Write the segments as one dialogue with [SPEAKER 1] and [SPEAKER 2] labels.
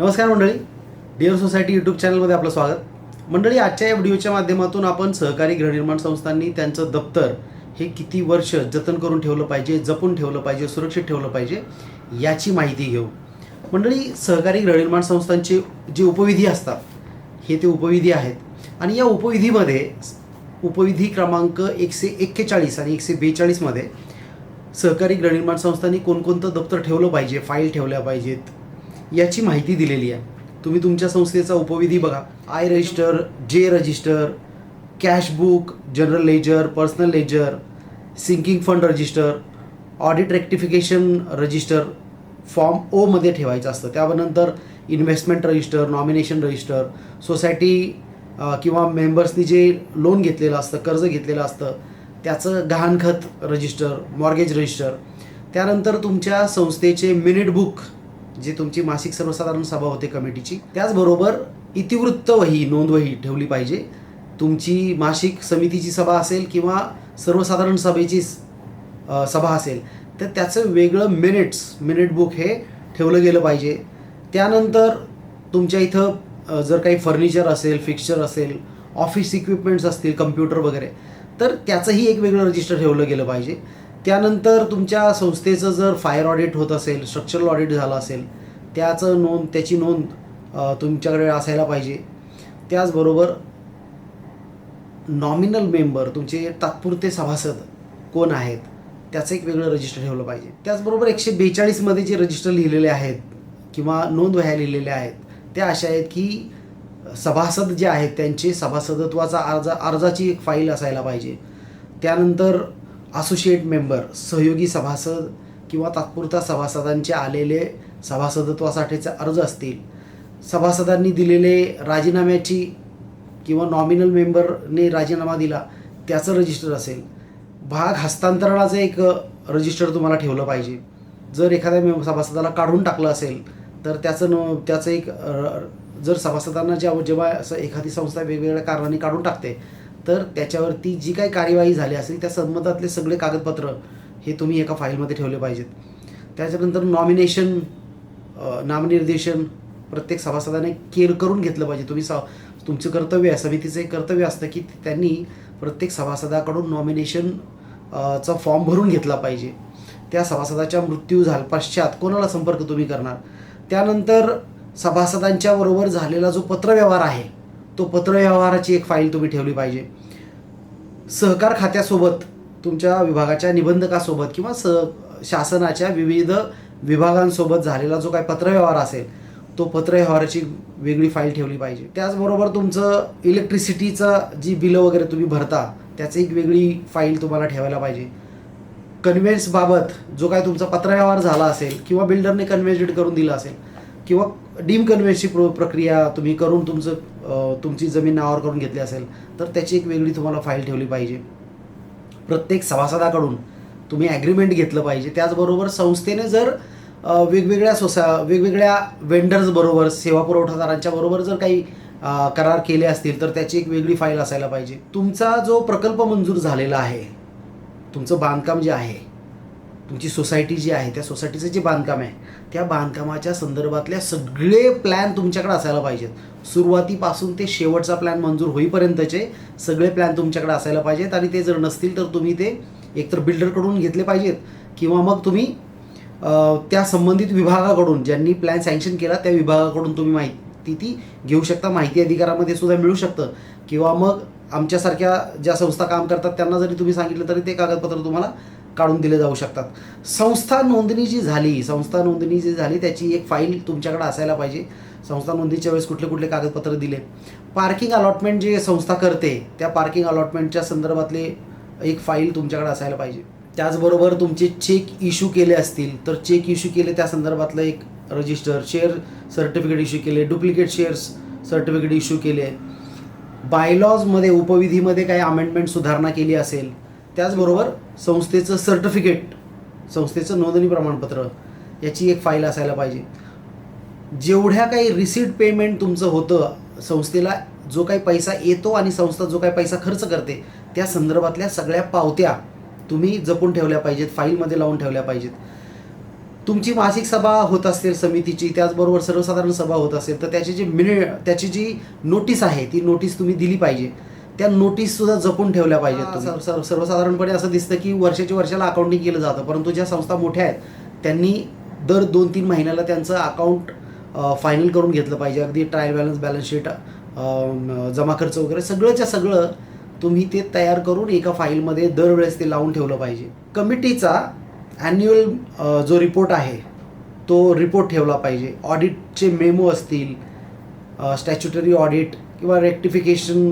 [SPEAKER 1] नमस्कार मंडळी. Dear society YouTube चॅनलमध्ये आपलं स्वागत. मंडळी आजच्या या व्हिडिओच्या माध्यमातून आपण सहकारी गृहनिर्माण संस्थांनी त्यांचं दप्तर हे किती वर्ष जतन करून ठेवलं पाहिजे जपून ठेवलं पाहिजे सुरक्षित ठेवलं पाहिजे याची माहिती घेऊ. मंडळी सहकारी गृहनिर्माण संस्थांचे जे उपविधी असतात हे ते उपविधी आहेत. आणि या उपविधीमध्ये उपविधी क्रमांक एकशे एक्केचाळीस आणि एकशे बेचाळीसमध्ये सहकारी गृहनिर्माण संस्थांनी कोणकोणतं दप्तर ठेवलं पाहिजे फाईल ठेवल्या पाहिजेत याची माहिती दिलेली आहे. तुम्ही तुमच्या संस्थेचा उपविधी बघा. I register J register cash book general ledger personal ledger sinking fund register audit rectification register form ओमध्ये ठेवायचं असतं. त्यानंतर investment register nomination register society किंवा मेंबर्सनी जे लोन घेतलेलं असतं कर्ज घेतलेलं असतं त्याचं गहाणखत रजिस्टर मॉर्गेज रजिस्टर त्यानंतर तुमच्या संस्थेचे मिनिट बुक जे तुमची मासिक सर्वसाधारण सभा होते कमिटीची त्याचबरोबर इतिवृत्त वही नोंदवही ठेवली पाहिजे. तुमची मासिक समितीची सभा असेल किंवा सर्वसाधारण सभेची सभा असेल तर त्याचं वेगळं मिनिट्स मिनिट बुक हे ठेवलं गेलं पाहिजे. त्यानंतर तुमच्या इथं जर काही फर्निचर असेल फिक्स्चर असेल ऑफिस इक्विपमेंट्स असतील कम्प्युटर वगैरे तर त्याचंही एक वेगळं रजिस्टर ठेवलं गेलं पाहिजे. त्यानंतर तुमच्या संस्थेचं जर फायर ऑडिट होत असेल स्ट्रक्चरल ऑडिट झालं असेल त्याचं नोंद त्याची नोंद तुमच्याकडे असायला पाहिजे. त्याचबरोबर नॉमिनल मेंबर तुमचे तात्पुरते सभासद कोण आहेत त्याचं एक वेगळं रजिस्टर ठेवलं पाहिजे. त्याचबरोबर एकशे बेचाळीसमध्ये जे रजिस्टर लिहिलेले आहेत किंवा नोंद वह्या लिहिलेल्या आहेत त्या अशा आहेत की सभासद जे आहेत त्यांचे सभासदत्वाचा अर्ज अर्जाची एक फाईल असायला पाहिजे. त्यानंतर असोसिएट मेंबर सहयोगी सभासद किंवा तात्पुरता सभासदांचे आलेले सभासदत्वासाठीचे अर्ज असतील. सभासदांनी दिलेले राजीनाम्याची किंवा नॉमिनल मेंबरने राजीनामा दिला त्याचं रजिस्टर असेल. भाग हस्तांतरणाचं एक रजिस्टर तुम्हाला ठेवलं पाहिजे. जर एखाद्या में सभासदाला काढून टाकलं असेल तर त्याचं न त्याचं एक जर सभासदांना जेव्हा जेव्हा असं एखादी संस्था वेगवेगळ्या कारणाने काढून टाकते तर त्याच्यावरती जी काही कार्यवाही झाली असेल त्या संबंधातले सगळे कागदपत्र हे तुम्ही एका फाईलमध्ये ठेवले पाहिजेत. त्याच्यानंतर नॉमिनेशन नामनिर्देशन प्रत्येक सभासदाने केअर करून घेतलं पाहिजे. तुम्ही सा तुमचं कर्तव्य आहे समितीचं एक कर्तव्य असतं की त्यांनी प्रत्येक सभासदाकडून नॉमिनेशन चा फॉर्म भरून घेतला पाहिजे. त्या सभासदाच्या मृत्यू झाल पश्चात कोणाला संपर्क तुम्ही करणार? त्यानंतर सभासदांच्या बरोबर झालेला जो पत्रव्यवहार आहे तो पत्रव्यवहाराची एक फाईल तुम्ही ठेवली पाहिजे. सहकार खात्यासोबत तुमच्या विभागाच्या निबंधकासोबत किंवा स शासनाच्या विविध विभागांसोबत झालेला जो काही पत्रव्यवहार असेल तो पत्रव्यवहाराची वेगळी फाईल ठेवली पाहिजे. त्याचबरोबर तुमचं इलेक्ट्रिसिटीचं जी बिलं वगैरे तुम्ही भरता त्याची एक वेगळी फाईल तुम्हाला ठेवायला पाहिजे. कन्व्हेन्सबाबत जो काय तुमचा पत्रव्यवहार झाला असेल किंवा बिल्डरने कन्व्हेन्स्ड करून दिला असेल किंवा डीम कन्व्हेन्सची प्र प्रक्रिया तुम्ही करून तुमचं तुमची जमीन नावावर करून घेतली असेल तर त्याची एक वेगळी तुम्हाला फाईल ठेवली पाहिजे. प्रत्येक सभासदाकडून तुम्ही ॲग्रीमेंट घेतलं पाहिजे. त्याचबरोबर संस्थेने जर वेगवेगळ्या सोसा वेगवेगळ्या वेंडर्सबरोबर सेवा पुरवठादारांच्या बरोबर जर काही करार केले असतील तर त्याची एक वेगळी फाईल असायला पाहिजे. तुमचा जो प्रकल्प मंजूर झालेला आहे तुमचं बांधकाम जे आहे तुमची सोसायटी जी आहे त्या सोसायटीचं जे बांधकाम आहे त्या बांधकामाच्या संदर्भातल्या सगळे प्लॅन तुमच्याकडे असायला पाहिजेत. सुरुवातीपासून ते शेवटचा प्लॅन मंजूर होईपर्यंतचे सगळे प्लॅन तुमच्याकडे असायला पाहिजेत आणि ते जर नसतील तर तुम्ही ते एकतर बिल्डरकडून घेतले पाहिजेत किंवा मग तुम्ही त्या संबंधित विभागाकडून ज्यांनी प्लॅन सँक्शन केला त्या विभागाकडून तुम्ही माहिती ती घेऊ शकता माहिती अधिकारामध्ये सुद्धा मिळू शकतं. किंवा मग आमच्यासारख्या ज्या संस्था काम करतात त्यांना जरी तुम्ही सांगितलं तरी ते कागदपत्र तुम्हाला काढून दिले जाऊ शकतात. संस्था नोंदणी जी झाली संस्था नोंदणी जी झाली त्याची एक फाईल तुमच्याकडे असायला पाहिजे. संस्था नोंदणीच्या वेळेस कुठले कुठले कागदपत्र दिले. पार्किंग अलॉटमेंट जे संस्था करते त्या पार्किंग अलॉटमेंटच्या संदर्भातले एक फाईल तुमच्याकडे असायला पाहिजे. त्याचबरोबर तुमचे चेक इश्यू केले असतील तर चेक इश्यू केले त्या संदर्भातलं एक रजिस्टर शेअर सर्टिफिकेट इश्यू केले डुप्लिकेट शेअर्स सर्टिफिकेट इश्यू केले. बायलॉजमध्ये उपविधीमध्ये काही अमेंडमेंट सुधारणा केली असेल त्याचबरोबर संस्थेचं सर्टिफिकेट संस्थेचं नोंदणी प्रमाणपत्र याची एक फाईल असायला पाहिजे. जेवढ्या काही रिसीट पेमेंट तुमचं होतं संस्थेला जो काही पैसा येतो आणि संस्था जो काही पैसा खर्च करते त्या संदर्भातल्या सगळ्या पावत्या तुम्ही जपून ठेवल्या पाहिजेत फाईलमध्ये लावून ठेवल्या पाहिजेत. तुमची मासिक सभा होत असेल समितीची त्याचबरोबर सर्वसाधारण सभा होत असेल तर त्याची जी मिनि त्याची जी नोटीस आहे ती नोटीस तुम्ही दिली पाहिजे. त्या नोटीस सुद्धा जपून ठेवल्या पाहिजेत सर्वसाधारणपणे असं दिसतं की वर्षाच्या वर्षाला अकाउंटिंग केलं जातं परंतु ज्या संस्था मोठ्या आहेत त्यांनी दर दोन तीन महिन्याला त्यांचं अकाउंट फायनल करून घेतलं पाहिजे. अगदी ट्रायल बॅलन्स बॅलन्स शीट जमा खर्च वगैरे सगळंच्या सगळं तुम्ही ते तयार करून एका फाईलमध्ये दरवेळेस ते लावून ठेवलं पाहिजे. कमिटीचा ॲन्युअल जो रिपोर्ट आहे तो रिपोर्ट ठेवला पाहिजे. ऑडिटचे मेमो असतील स्टॅच्युटरी ऑडिट किंवा रेक्टिफिकेशन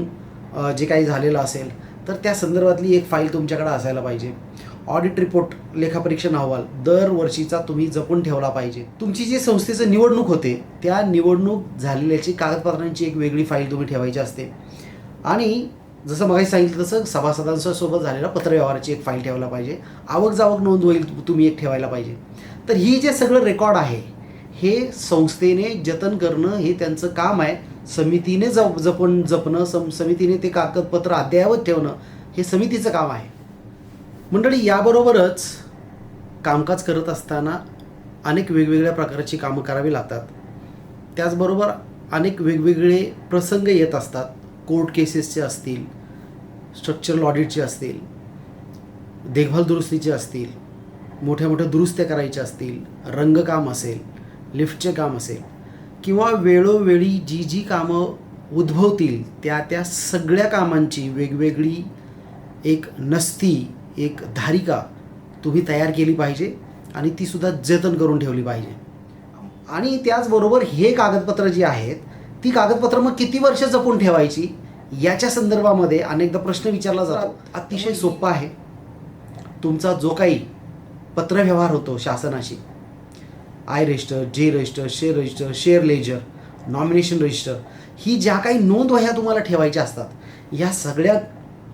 [SPEAKER 1] जे काही झालेलं असेल तर त्या संदर्भातली एक फाईल तुमच्याकडे असायला पाहिजे. ऑडिट रिपोर्ट लेखापरीक्षण अहवाल दरवर्षीचा तुम्ही जपून ठेवला पाहिजे. तुमची जी संस्थेचं निवडणूक होते त्या निवडणूक झालेल्याची कागदपत्रांची एक वेगळी फाईल तुम्ही ठेवायची असते. आणि जसं मगाशी सांगितलं तसं सभासदांसोबत झालेला पत्रव्यवहाराची एक फाईल ठेवायला पाहिजे. आवक जावक नोंद होईल तुम्ही एक ठेवायला पाहिजे. तर ही जे सगळं रेकॉर्ड आहे हे संस्थेने जतन करणं हे त्यांचं काम आहे. समितीने जप जपण जपणं सम समितीने ते कागदपत्र अद्ययावत ठेवणं हे समितीचं काम आहे. मंडळी याबरोबरच कामकाज करत असताना अनेक वेगवेगळ्या प्रकारची कामं करावी लागतात. त्याचबरोबर अनेक वेगवेगळे प्रसंग येत असतात. कोर्ट केसेसचे असतील स्ट्रक्चरल ऑडिटचे असतील देखभाल दुरुस्तीचे असतील मोठ्या मोठ्या दुरुस्त्या करायच्या असतील रंगकाम असेल लिफ्टचे काम असेल किंवा वेळोवेळी जी जी कामं उद्भवतील त्या त्या सगळ्या कामांची वेगवेगळी एक नसती एक धारिका तुम्ही तयार केली पाहिजे आणि ती सुद्धा जतन करून ठेवली पाहिजे. आणि त्याचबरोबर हे कागदपत्र जी आहेत ती कागदपत्र मग किती वर्ष जपून ठेवायची? याच्या संदर्भामध्ये अनेकदा प्रश्न विचारला जातो. अतिशय सोपा आहे. तुमचा जो काही पत्रव्यवहार होतो शासनाशी I register J register share register share ledger nomination register ही ज्या काही नोंदवह्या तुम्हाला ठेवायच्या असतात या सगळ्या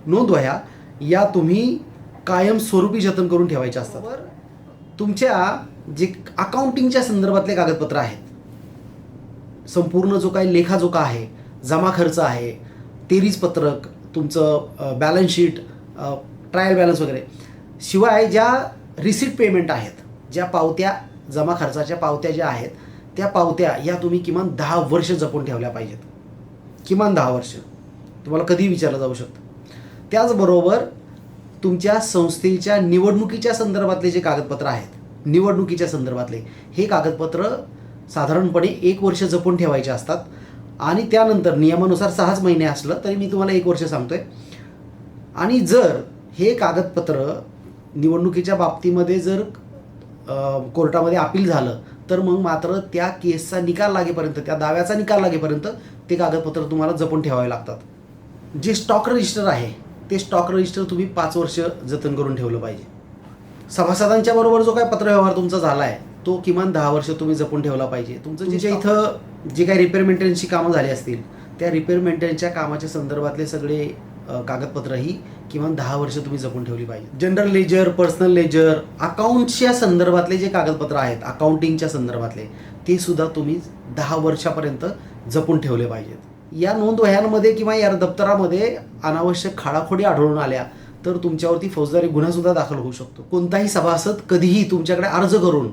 [SPEAKER 1] नोंदवह्या या तुम्ही कायमस्वरूपी जतन करून ठेवायच्या असतात. तुमच्या जे अकाउंटिंगच्या संदर्भातले कागदपत्र आहेत संपूर्ण जो काही लेखाजोखा आहे जमा खर्च आहे तेरीज पत्रक तुमचं बॅलन्स शीट ट्रायल बॅलन्स वगैरे शिवाय ज्या रिसिट पेमेंट आहेत ज्या पावत्या जमा खर्चाच्या पावत्या ज्या आहेत त्या पावत्या या तुम्ही किमान दहा वर्ष जपून ठेवल्या पाहिजेत. किमान दहा वर्ष. तुम्हाला कधीही विचारलं जाऊ शकतं. त्याचबरोबर तुमच्या संस्थेच्या निवडणुकीच्या संदर्भातले जे कागदपत्र आहेत निवडणुकीच्या संदर्भातले हे कागदपत्र साधारणपणे एक वर्ष जपून ठेवायचे असतात. आणि त्यानंतर नियमानुसार सहाच महिने असलं तरी मी तुम्हाला एक वर्ष सांगतोय. आणि जर हे कागदपत्र निवडणुकीच्या बाबतीमध्ये जर कोर्टामध्ये अपील झालं तर मग मात्र त्या केसचा निकाल लागेपर्यंत त्या दाव्याचा निकाल लागेपर्यंत ते कागदपत्र तुम्हाला जपून ठेवावे लागतात. जे स्टॉक रजिस्टर आहे ते स्टॉक रजिस्टर तुम्ही पाच वर्ष जतन करून ठेवलं पाहिजे. सभासदांच्या बरोबर जो काय पत्रव्यवहार तुमचा झाला आहे तो किमान दहा वर्ष तुम्ही जपून ठेवला पाहिजे. तुमचं जे इथं जे काही रिपेअर मेंटेनन्सची कामं झाली असतील त्या रिपेअर मेंटेनन्सच्या कामाच्या संदर्भातले सगळे कागदपत्रही ही किमान दहा वर्ष तुम्ही जपून ठेवली पाहिजे जनरल लेजर पर्सनल लेजर अकाउंटच्या संदर्भातले जे कागदपत्र आहेत अकाउंटिंगच्या संदर्भातले ते सुद्धा तुम्ही दहा वर्षापर्यंत जपून ठेवले पाहिजेत. या नोंद वह्यांमध्ये किंवा या दप्तरामध्ये अनावश्यक खाडाखोडी आढळून आल्या तर तुमच्यावरती फौजदारी गुन्हासुद्धा दाखल होऊ शकतो. कोणताही सभासद कधीही तुमच्याकडे अर्ज करून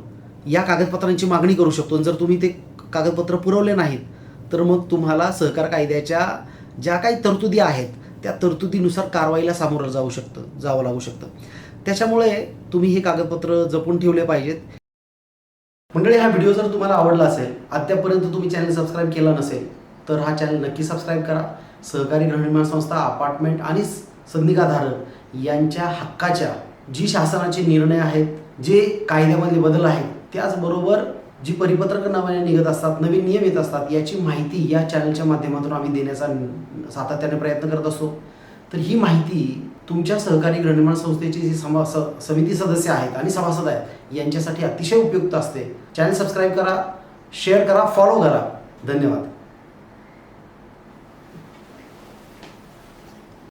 [SPEAKER 1] या कागदपत्रांची मागणी करू शकतो. जर तुम्ही ते कागदपत्र पुरवले नाहीत तर मग तुम्हाला सहकार कायद्याच्या ज्या काही तरतुदी आहेत त्या तरतुदीनुसार कारवाईला सामोरं जाऊ शकतं जावं लागू शकतं. त्याच्यामुळे तुम्ही हे कागदपत्र जपून ठेवले पाहिजेत. मंडळी हा व्हिडिओ जर तुम्हाला आवडला असेल अद्यापर्यंत तुम्ही चॅनल सबस्क्राईब केला नसेल तर हा चॅनल नक्की सबस्क्राईब करा. सहकारी गृहनिर्माण संस्था अपार्टमेंट आणि संधिकाधारक यांच्या हक्काच्या जी शासनाचे निर्णय आहेत जे कायद्यामधले बदल आहेत त्याचबरोबर जी परिपत्रक नव्याने निघत असतात नवीन नियम येत असतात याची माहिती या चॅनलच्या माध्यमातून आम्ही देण्याचा सातत्याने प्रयत्न करत असतो. तर ही माहिती तुमच्या सहकारी गृहनिर्माण संस्थेचे जे समा स समिती सदस्य आहेत आणि सभासद आहेत यांच्यासाठी अतिशय उपयुक्त असते. चॅनल सबस्क्राईब करा शेअर करा फॉलो करा. धन्यवाद.